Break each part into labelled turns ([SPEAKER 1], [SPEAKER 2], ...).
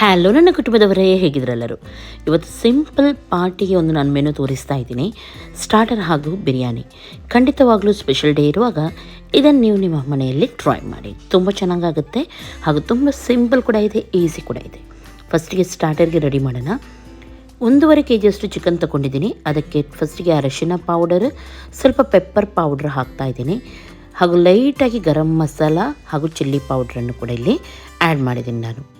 [SPEAKER 1] Hello ನನ್ನ ಕುಟುಂಬದವರೇ, ಹೇಗಿದ್ರೆಲ್ಲರೂ? ಇವತ್ತು simple ಪಾರ್ಟಿಗೆ ಒಂದು ನಾನು ಮೆನು ತೋರಿಸ್ತಾ ಇದ್ದೀನಿ. ಸ್ಟಾರ್ಟರ್ ಹಾಗೂ ಬಿರಿಯಾನಿ. ಖಂಡಿತವಾಗಲೂ ಸ್ಪೆಷಲ್ ಡೇ ಇರುವಾಗ ಇದನ್ನು ನೀವು ನಿಮ್ಮ ಮನೆಯಲ್ಲಿ ಟ್ರೈ ಮಾಡಿ. ತುಂಬ ಚೆನ್ನಾಗಾಗುತ್ತೆ ಹಾಗೂ ತುಂಬ ಸಿಂಪಲ್ ಕೂಡ ಇದೆ ಈಸಿ ಕೂಡ ಇದೆ. ಫಸ್ಟಿಗೆ ಸ್ಟಾರ್ಟರ್ಗೆ ರೆಡಿ ಮಾಡೋಣ. ಒಂದೂವರೆ ಕೆ ಜಿಯಷ್ಟು ಚಿಕನ್ ತಗೊಂಡಿದ್ದೀನಿ. ಅದಕ್ಕೆ ಫಸ್ಟಿಗೆ ಅರಶಿನ ಪೌಡರ್ ಸ್ವಲ್ಪ ಪೆಪ್ಪರ್ ಪೌಡ್ರ್ ಹಾಕ್ತಾ ಇದ್ದೀನಿ. ಹಾಗೂ ಲೈಟಾಗಿ ಗರಂ ಮಸಾಲ ಹಾಗೂ ಚಿಲ್ಲಿ ಪೌಡ್ರನ್ನು ಕೂಡ ಇಲ್ಲಿ ಆ್ಯಡ್ ಮಾಡಿದ್ದೀನಿ ನಾನು.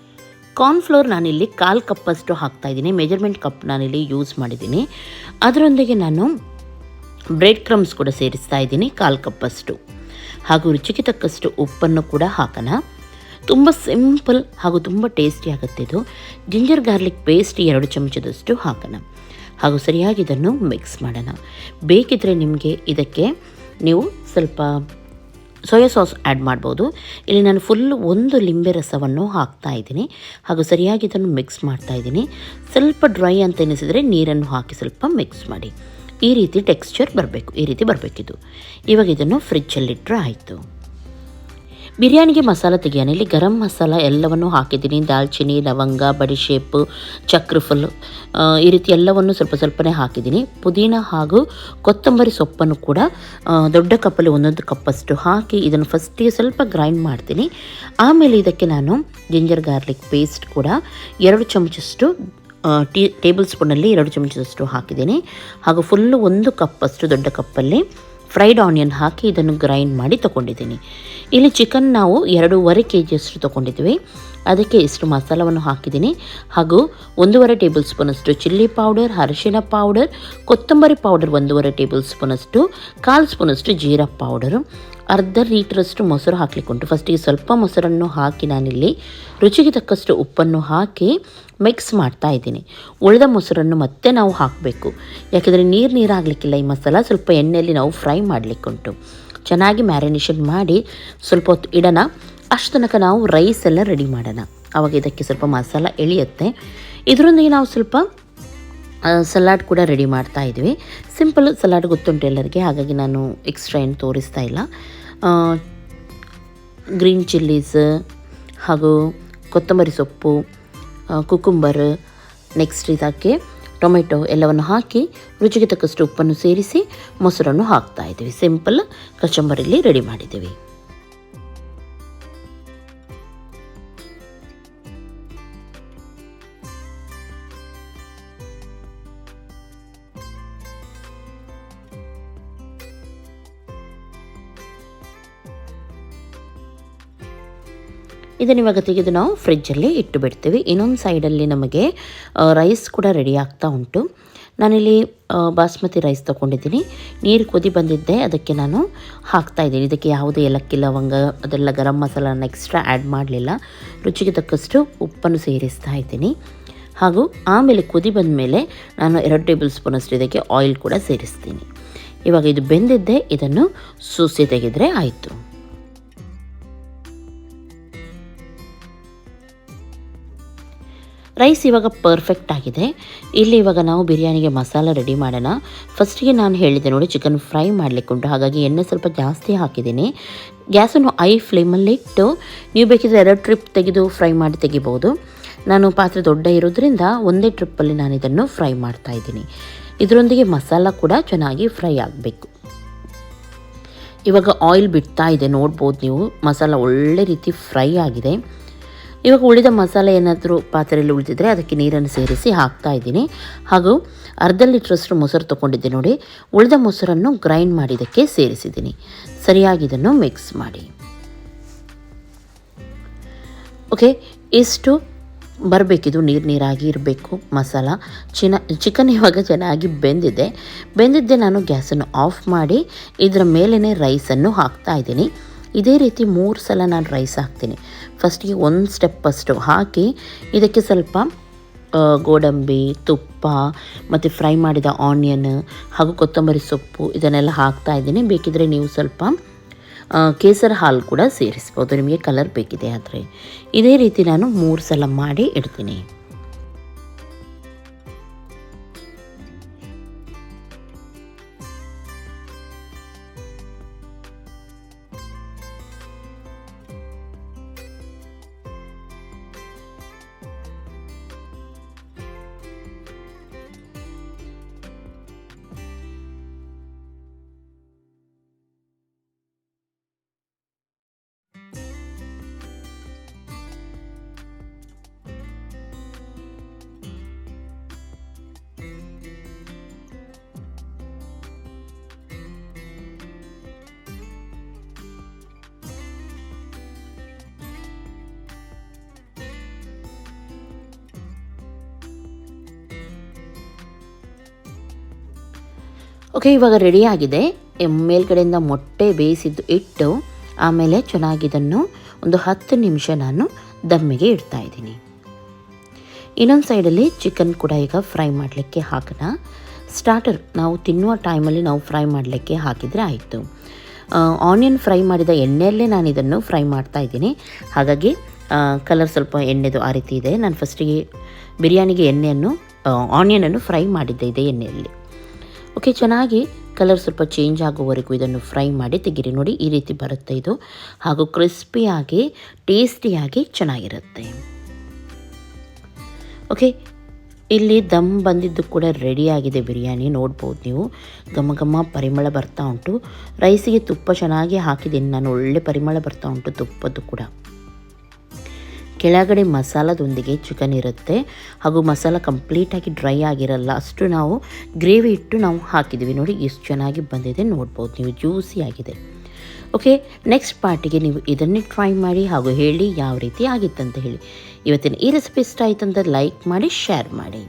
[SPEAKER 1] ಕಾರ್ನ್ಫ್ಲೋರ್ ನಾನಿಲ್ಲಿ ಕಾಲು ಕಪ್ಪಷ್ಟು ಹಾಕ್ತಾ ಇದ್ದೀನಿ. ಮೆಜರ್ಮೆಂಟ್ ಕಪ್ ನಾನಿಲ್ಲಿ ಯೂಸ್ ಮಾಡಿದ್ದೀನಿ. ಅದರೊಂದಿಗೆ ನಾನು ಬ್ರೆಡ್ ಕ್ರಮ್ಸ್ ಕೂಡ ಸೇರಿಸ್ತಾ ಇದ್ದೀನಿ ಕಾಲು ಕಪ್ಪಷ್ಟು ಹಾಗೂ ರುಚಿಗೆ ತಕ್ಕಷ್ಟು ಉಪ್ಪನ್ನು ಕೂಡ ಹಾಕೋಣ. ತುಂಬ ಸಿಂಪಲ್ ಹಾಗೂ ತುಂಬ ಟೇಸ್ಟಿ ಆಗುತ್ತೆ ಇದು. ಜಿಂಜರ್ ಗಾರ್ಲಿಕ್ ಪೇಸ್ಟ್ ಎರಡು ಚಮಚದಷ್ಟು ಹಾಕೋಣ. ಹಾಗೂ ಸರಿಯಾಗಿ ಇದನ್ನು ಮಿಕ್ಸ್ ಮಾಡೋಣ. ಬೇಕಿದ್ದರೆ ನಿಮಗೆ ಇದಕ್ಕೆ ನೀವು ಸ್ವಲ್ಪ ಸೋಯಾ ಸಾಸ್ ಆ್ಯಡ್ ಮಾಡ್ಬೋದು. ಇಲ್ಲಿ ನಾನು ಫುಲ್ ಒಂದು ಲಿಂಬೆ ರಸವನ್ನು ಹಾಕ್ತಾ ಇದ್ದೀನಿ. ಹಾಗೂ ಸರಿಯಾಗಿ ಇದನ್ನು ಮಿಕ್ಸ್ ಮಾಡ್ತಾ ಇದ್ದೀನಿ. ಸ್ವಲ್ಪ ಡ್ರೈ ಅಂತ ಎನಿಸಿದರೆ ನೀರನ್ನು ಹಾಕಿ ಸ್ವಲ್ಪ ಮಿಕ್ಸ್ ಮಾಡಿ. ಈ ರೀತಿ ಟೆಕ್ಸ್ಚರ್ ಬರಬೇಕು, ಈ ರೀತಿ ಬರಬೇಕಿದು. ಇವಾಗ ಇದನ್ನು ಫ್ರಿಜ್ಜಲ್ಲಿಟ್ಟರೆ ಆಯಿತು. ಬಿರಿಯಾನಿಗೆ ಮಸಾಲ ತೆಗಿಯಾನೆ. ಇಲ್ಲಿ ಗರಂ ಮಸಾಲ ಎಲ್ಲವನ್ನು ಹಾಕಿದ್ದೀನಿ. ದಾಲ್ಚಿನಿ, ಲವಂಗ ಬಡಿಶೇಪು ಚಕ್ರಫಲ್ ಈ ರೀತಿ ಎಲ್ಲವನ್ನು ಸ್ವಲ್ಪ ಸ್ವಲ್ಪನೇ ಹಾಕಿದ್ದೀನಿ. ಪುದೀನ ಹಾಗೂ ಕೊತ್ತಂಬರಿ ಸೊಪ್ಪನ್ನು ಕೂಡ ದೊಡ್ಡ ಕಪ್ಪಲ್ಲಿ ಒಂದೊಂದು ಕಪ್ಪಷ್ಟು ಹಾಕಿ ಇದನ್ನು ಫಸ್ಟಿಗೆ ಸ್ವಲ್ಪ ಗ್ರೈಂಡ್ ಮಾಡ್ತೀನಿ. ಆಮೇಲೆ ಇದಕ್ಕೆ ನಾನು ಜಿಂಜರ್ ಗಾರ್ಲಿಕ್ ಪೇಸ್ಟ್ ಕೂಡ ಎರಡು ಚಮಚಷ್ಟು ಟೀ ಟೇಬಲ್ ಸ್ಪೂನಲ್ಲಿ ಎರಡು ಚಮಚದಷ್ಟು ಹಾಕಿದ್ದೀನಿ. ಹಾಗೂ ಫುಲ್ಲು ಒಂದು ಕಪ್ಪಷ್ಟು ದೊಡ್ಡ ಕಪ್ಪಲ್ಲಿ ಫ್ರೈಡ್ ಆನಿಯನ್ ಹಾಕಿ ಇದನ್ನು ಗ್ರೈಂಡ್ ಮಾಡಿ ತೊಗೊಂಡಿದ್ದೀನಿ. ಇಲ್ಲಿ ಚಿಕನ್ ನಾವು ಎರಡೂವರೆ ಕೆ ಜಿಯಷ್ಟು ತೊಗೊಂಡಿದ್ವಿ. ಅದಕ್ಕೆ ಇಷ್ಟು ಮಸಾಲವನ್ನು ಹಾಕಿದ್ದೀನಿ. ಹಾಗೂ ಒಂದೂವರೆ ಟೇಬಲ್ ಸ್ಪೂನಷ್ಟು ಚಿಲ್ಲಿ ಪೌಡರ್ ಅರಿಶಿನ ಪೌಡರ್, ಕೊತ್ತಂಬರಿ ಪೌಡರ್ ಒಂದೂವರೆ ಟೇಬಲ್ ಸ್ಪೂನಷ್ಟು, ಕಾಲು ಸ್ಪೂನಷ್ಟು ಜೀರಾ ಪೌಡರು. ಅರ್ಧ ಲೀಟ್ರಷ್ಟು ಮೊಸರು ಹಾಕಲಿಕ್ಕುಂಟು. ಫಸ್ಟಿಗೆ ಸ್ವಲ್ಪ ಮೊಸರನ್ನು ಹಾಕಿ ನಾನಿಲ್ಲಿ ರುಚಿಗೆ ತಕ್ಕಷ್ಟು ಉಪ್ಪನ್ನು ಹಾಕಿ ಮಿಕ್ಸ್ ಮಾಡ್ತಾ ಇದ್ದೀನಿ. ಉಳಿದ ಮೊಸರನ್ನು ಮತ್ತೆ ನಾವು ಹಾಕಬೇಕು. ಯಾಕೆಂದರೆ ನೀರು ನೀರು ಆಗಲಿಕ್ಕಿಲ್ಲ ಈ ಮಸಾಲ, ಸ್ವಲ್ಪ ಎಣ್ಣೆಯಲ್ಲಿ ನಾವು ಫ್ರೈ ಮಾಡಲಿಕ್ಕುಂಟು. ಚೆನ್ನಾಗಿ ಮ್ಯಾರಿನೇಷನ್ ಮಾಡಿ ಸ್ವಲ್ಪ ಹೊತ್ತು ಇಡೋಣ. ಅಷ್ಟು ತನಕ ನಾವು ರೈಸ್ ಎಲ್ಲ ರೆಡಿ ಮಾಡೋಣ. ಆವಾಗ ಇದಕ್ಕೆ ಸ್ವಲ್ಪ ಮಸಾಲ ಎಳೆಯುತ್ತೆ. ಇದರೊಂದಿಗೆ ನಾವು ಸ್ವಲ್ಪ ಸಲಾಡ್ ಕೂಡ ರೆಡಿ ಮಾಡ್ತಾ ಇದ್ವಿ. ಸಿಂಪಲ್ ಸಲಾಡ್ ಗೊತ್ತುಂಟು ಎಲ್ಲರಿಗೆ, ಹಾಗಾಗಿ ನಾನು ಎಕ್ಸ್ಟ್ರಾ ಏನು ತೋರಿಸ್ತಾ ಇಲ್ಲ. ಗ್ರೀನ್ ಚಿಲ್ಲೀಸ್ ಹಾಗೂ ಕೊತ್ತಂಬರಿ ಸೊಪ್ಪು ಕುಕುಂಬರ್ ನೆಕ್ಸ್ಟ್ ಇದಕ್ಕೆ ಟೊಮೆಟೊ ಎಲ್ಲವನ್ನು ಹಾಕಿ ರುಚಿಗೆ ತಕ್ಕಷ್ಟು ಉಪ್ಪನ್ನು ಸೇರಿಸಿ ಮೊಸರನ್ನು ಹಾಕ್ತಾ ಇದ್ದೀವಿ. ಸಿಂಪಲ್ ಕಚಂಬರಿಲಿ ರೆಡಿ ಮಾಡಿದ್ದೀವಿ. ಇದನ್ನು ಇವಾಗ ತೆಗೆದು ನಾವು ಫ್ರಿಜ್ಜಲ್ಲಿ ಇಟ್ಟು ಬಿಡ್ತೀವಿ. ಇನ್ನೊಂದು ಸೈಡಲ್ಲಿ ನಮಗೆ ರೈಸ್ ಕೂಡ ರೆಡಿ ಆಗ್ತಾ ಉಂಟು. ನಾನಿಲ್ಲಿ ಬಾಸ್ಮತಿ ರೈಸ್ ತೊಗೊಂಡಿದ್ದೀನಿ. ನೀರು ಕುದಿ ಬಂದಿದ್ದೆ ಅದಕ್ಕೆ ನಾನು ಹಾಕ್ತಾ ಇದ್ದೀನಿ. ಇದಕ್ಕೆ ಯಾವುದೇ ಏಲಕ್ಕಿ, ಲವಂಗ, ಅದೆಲ್ಲ ಗರಂ ಮಸಾಲನ ಎಕ್ಸ್ಟ್ರಾ ಆ್ಯಡ್ ಮಾಡಲಿಲ್ಲ. ರುಚಿಗೆ ತಕ್ಕಷ್ಟು ಉಪ್ಪನ್ನು ಸೇರಿಸ್ತಾ ಇದ್ದೀನಿ. ಹಾಗೂ ಆಮೇಲೆ ಕುದಿ ಬಂದ ಮೇಲೆ ನಾನು ಎರಡು ಟೇಬಲ್ ಸ್ಪೂನಷ್ಟು ಇದಕ್ಕೆ ಆಯಿಲ್ ಕೂಡ ಸೇರಿಸ್ತೀನಿ. ಇವಾಗ ಇದು ಬೆಂದಿದ್ದೆ ಇದನ್ನು ಸೂಸಿ ತೆಗೆದರೆ ಆಯಿತು. ರೈಸ್ ಇವಾಗ ಪರ್ಫೆಕ್ಟ್ ಆಗಿದೆ. ಇಲ್ಲಿ ಇವಾಗ ನಾವು ಬಿರಿಯಾನಿಗೆ ಮಸಾಲ ರೆಡಿ ಮಾಡೋಣ. ಫಸ್ಟಿಗೆ ನಾನು ಹೇಳಿದೆ ನೋಡಿ ಚಿಕನ್ ಫ್ರೈ ಮಾಡಲಿಕ್ಕುಂಟು ಹಾಗಾಗಿ ಎಣ್ಣೆ ಸ್ವಲ್ಪ ಜಾಸ್ತಿ ಹಾಕಿದ್ದೀನಿ. ಗ್ಯಾಸನ್ನು ಐ ಫ್ಲೇಮಲ್ಲಿ ಇಟ್ಟು, ನೀವು ಬೇಕಿದ್ರೆ ಎರಡು ಟ್ರಿಪ್ ತೆಗೆದು ಫ್ರೈ ಮಾಡಿ ತೆಗಿಬೋದು. ನಾನು ಪಾತ್ರೆ ದೊಡ್ಡ ಇರೋದ್ರಿಂದ ಒಂದೇ ಟ್ರಿಪ್ಪಲ್ಲಿ ನಾನು ಇದನ್ನು ಫ್ರೈ ಮಾಡ್ತಾ ಇದ್ದೀನಿ. ಇದರೊಂದಿಗೆ ಮಸಾಲ ಕೂಡ ಚೆನ್ನಾಗಿ ಫ್ರೈ ಆಗಬೇಕು. ಇವಾಗ ಆಯಿಲ್ ಬಿಡ್ತಾ ಇದೆ, ನೋಡ್ಬೋದು ನೀವು. ಮಸಾಲ ಒಳ್ಳೆ ರೀತಿ ಫ್ರೈ ಆಗಿದೆ. ಇವಾಗ ಉಳಿದ ಮಸಾಲೆ ಏನಾದರೂ ಪಾತ್ರೆಯಲ್ಲಿ ಉಳಿದಿದ್ರೆ ಅದಕ್ಕೆ ನೀರನ್ನು ಸೇರಿಸಿ ಹಾಕ್ತಾ ಇದ್ದೀನಿ. ಹಾಗೂ ಅರ್ಧ ಲೀಟ್ರಷ್ಟು ಮೊಸರು ತೊಗೊಂಡಿದ್ದೆ ನೋಡಿ. ಉಳಿದ ಮೊಸರನ್ನು ಗ್ರೈಂಡ್ ಮಾಡಿದ್ದಕ್ಕೆ ಸೇರಿಸಿದ್ದೀನಿ. ಸರಿಯಾಗಿ ಇದನ್ನು ಮಿಕ್ಸ್ ಮಾಡಿ. ಓಕೆ, ಇಷ್ಟು ಬರಬೇಕಿದು, ನೀರು ನೀರಾಗಿ ಇರಬೇಕು ಮಸಾಲ. ಚಿನ, ಚಿಕನ್ ಇವಾಗ ಚೆನ್ನಾಗಿ ಬೆಂದಿದೆ. ಬೆಂದಿದ್ದೆ ನಾನು ಗ್ಯಾಸನ್ನು ಆಫ್ ಮಾಡಿ, ಇದರ ಮೇಲೇ ರೈಸನ್ನು ಹಾಕ್ತಾ ಇದ್ದೀನಿ. ಇದೇ ರೀತಿ ಮೂರು ಸಲ ನಾನು ರೈಸ್ ಹಾಕ್ತೀನಿ. ಫಸ್ಟಿಗೆ ಒಂದು ಸ್ಟೆಪ್ ಅಷ್ಟು ಹಾಕಿ ಇದಕ್ಕೆ ಸ್ವಲ್ಪ ಗೋಡಂಬಿ, ತುಪ್ಪ, ಮತ್ತು ಫ್ರೈ ಮಾಡಿದ ಆನಿಯನ್ ಹಾಗೂ ಕೊತ್ತಂಬರಿ ಸೊಪ್ಪು ಇದನ್ನೆಲ್ಲ ಹಾಕ್ತಾ ಇದ್ದೀನಿ. ಬೇಕಿದ್ರೆ ನೀವು ಸ್ವಲ್ಪ ಕೇಸರ ಹಾಲು ಕೂಡ ಸೇರಿಸ್ಬೋದು. ನಿಮಗೆ ಕಲರ್ ಬೇಕಿದೆ ಆದರೆ. ಇದೇ ರೀತಿ ನಾನು ಮೂರು ಸಲ ಮಾಡಿ ಇಡ್ತೀನಿ. ಓಕೆ, ಇವಾಗ ರೆಡಿ ಆಗಿದೆ. ಮೇಲ್ಗಡೆಯಿಂದ ಮೊಟ್ಟೆ ಬೇಯಿಸಿದ್ದು ಇಟ್ಟು, ಆಮೇಲೆ ಚೆನ್ನಾಗಿ ಇದನ್ನು ಒಂದು ಹತ್ತು ನಿಮಿಷ ನಾನು ದಮ್ಮಿಗೆ ಇಡ್ತಾ ಇದ್ದೀನಿ. ಇನ್ನೊಂದು ಸೈಡಲ್ಲಿ ಚಿಕನ್ ಕೂಡ ಈಗ ಫ್ರೈ ಮಾಡಲಿಕ್ಕೆ ಹಾಕೋಣ. ಸ್ಟಾರ್ಟರ್ ನಾವು ತಿನ್ನುವ ಟೈಮಲ್ಲಿ ನಾವು ಫ್ರೈ ಮಾಡಲಿಕ್ಕೆ ಹಾಕಿದರೆ ಆಯಿತು. ಆನಿಯನ್ ಫ್ರೈ ಮಾಡಿದ ಎಣ್ಣೆಯಲ್ಲೇ ನಾನು ಇದನ್ನು ಫ್ರೈ ಮಾಡ್ತಾ ಇದ್ದೀನಿ. ಹಾಗಾಗಿ ಕಲರ್ ಸ್ವಲ್ಪ ಎಣ್ಣೆದು ಆ ರೀತಿ ಇದೆ. ನಾನು ಫಸ್ಟಿಗೆ ಬಿರಿಯಾನಿಗೆ ಎಣ್ಣೆಯನ್ನು ಆನಿಯನನ್ನು ಫ್ರೈ ಮಾಡಿದ್ದೆ ಇದೆ ಎಣ್ಣೆಯಲ್ಲಿ. ಓಕೆ ಚೆನ್ನಾಗಿ ಕಲರ್ ಸ್ವಲ್ಪ ಚೇಂಜ್ ಆಗೋವರೆಗೂ ಇದನ್ನು ಫ್ರೈ ಮಾಡಿ ತೆಗೀರಿ. ನೋಡಿ, ಈ ರೀತಿ ಬರುತ್ತೆ ಇದು. ಹಾಗೂ ಕ್ರಿಸ್ಪಿಯಾಗಿ ಟೇಸ್ಟಿಯಾಗಿ ಚೆನ್ನಾಗಿರುತ್ತೆ. ಓಕೆ ಇಲ್ಲಿ ದಮ್ ಬಂದಿದ್ದು ಕೂಡ ರೆಡಿಯಾಗಿದೆ ಬಿರಿಯಾನಿ. ನೋಡ್ಬೋದು ನೀವು. ಘಮ ಘಮ ಪರಿಮಳ ಬರ್ತಾ ಉಂಟು. ರೈಸಿಗೆ ತುಪ್ಪ ಚೆನ್ನಾಗಿ ಹಾಕಿದ್ದೀನಿ. ನಾನು ಒಳ್ಳೆ ಪರಿಮಳ ಬರ್ತಾ ಉಂಟು ತುಪ್ಪದ್ದು ಕೂಡ. ಕೆಳಗಡೆ ಮಸಾಲದೊಂದಿಗೆ ಚಿಕನ್ ಇರುತ್ತೆ. ಹಾಗೂ ಮಸಾಲ ಕಂಪ್ಲೀಟಾಗಿ ಡ್ರೈ ಆಗಿರಲ್ಲ. ಅಷ್ಟು ನಾವು ಗ್ರೇವಿ ಇಟ್ಟು ನಾವು ಹಾಕಿದ್ದೀವಿ. ನೋಡಿ ಎಷ್ಟು ಚೆನ್ನಾಗಿ ಬಂದಿದೆ. ನೋಡ್ಬೋದು ನೀವು ಜ್ಯೂಸಿ ಆಗಿದೆ. ಓಕೆ ನೆಕ್ಸ್ಟ್ ಪಾರ್ಟಿಗೆ ನೀವು ಇದನ್ನೇ ಟ್ರೈ ಮಾಡಿ ಹಾಗೂ ಹೇಳಿ ಯಾವ ರೀತಿ ಆಗಿತ್ತಂತ ಹೇಳಿ. ಇವತ್ತಿನ ಈ ರೆಸಿಪಿ ಇಷ್ಟ ಆಯಿತು ಅಂತ ಲೈಕ್ ಮಾಡಿ ಶೇರ್ ಮಾಡಿ.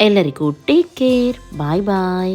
[SPEAKER 1] ಎಲ್ಲರಿಗೂ ಟೇಕ್ ಕೇರ್ ಬಾಯ್ ಬಾಯ್